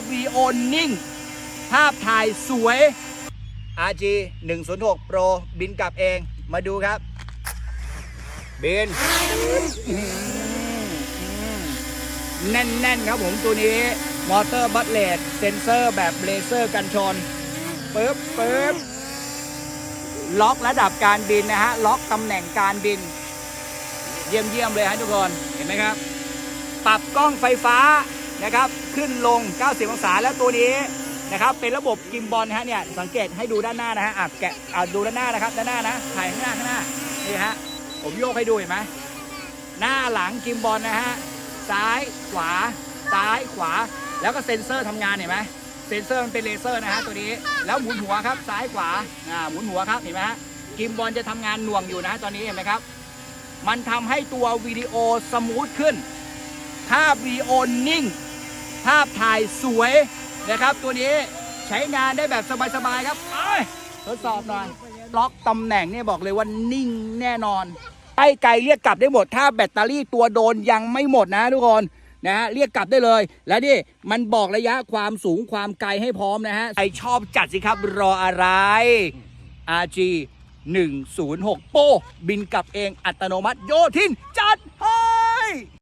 พวีดีโอนิ่ง ภาพถ่ายสวย RG 106 Pro บินกลับเอง มาดูครับ บิน แน่น ๆ ครับผมตัวนี้ มอเตอร์บัตเลดเซนเซอร์แบบเลเซอร์กันชนปึ๊บปึ๊บล็อกระดับการบินนะฮะ ล็อกตำแหน่งการบิน เยี่ยมเยี่ยมเลยฮะทุกคน เห็นไหมครับ ปรับกล้องไฟฟ้า นะครับ ขึ้นลง 90 องศาแล้วตัวนี้นะครับ เป็นระบบกิมบอลนะฮะเนี่ยสังเกตให้ดูด้านหน้านะฮะอะแกะอะดูด้านหน้านะครับ ด้านหน้านะถ่ายข้างหน้าข้างหน้านี่ฮะผมโยกให้ดูเห็นไหมหน้าหลังกิมบอลนะฮะซ้ายขวาซ้ายขวา แล้วก็เซ็นเซอร์ทำงานเห็นไหมเซ็นเซอร์มันเป็นเลเซอร์นะฮะตัวนี้แล้วหมุนหัวครับซ้ายขวาอ่าหมุนหัวครับเห็นไหมฮะกิมบอลจะทำงานหน่วงอยู่นะฮะตอนนี้เห็นไหมครับ มันทำให้ตัววิดีโอสมูทขึ้นภาพวิดีโอนิ่ง ภาพถ่ายสวยนะครับ ตัวนี้ใช้งานได้แบบสบายๆครับไปทดสอบหน่อยล็อกตำแหน่งเนี่ยบอกเลยว่านิ่งแน่นอนไอ้ไกลเรียกกลับได้หมด ถ้าแบตเตอรี่ตัวโดนยังไม่หมดนะทุกคนนะฮะเรียกกลับได้เลย แล้วนี่มันบอกระยะความสูงความไกลให้พร้อมนะฮะใครชอบจัดสิครับรออะไร RG 106 โปบินกลับเองอัตโนมัติโยทินจัดให้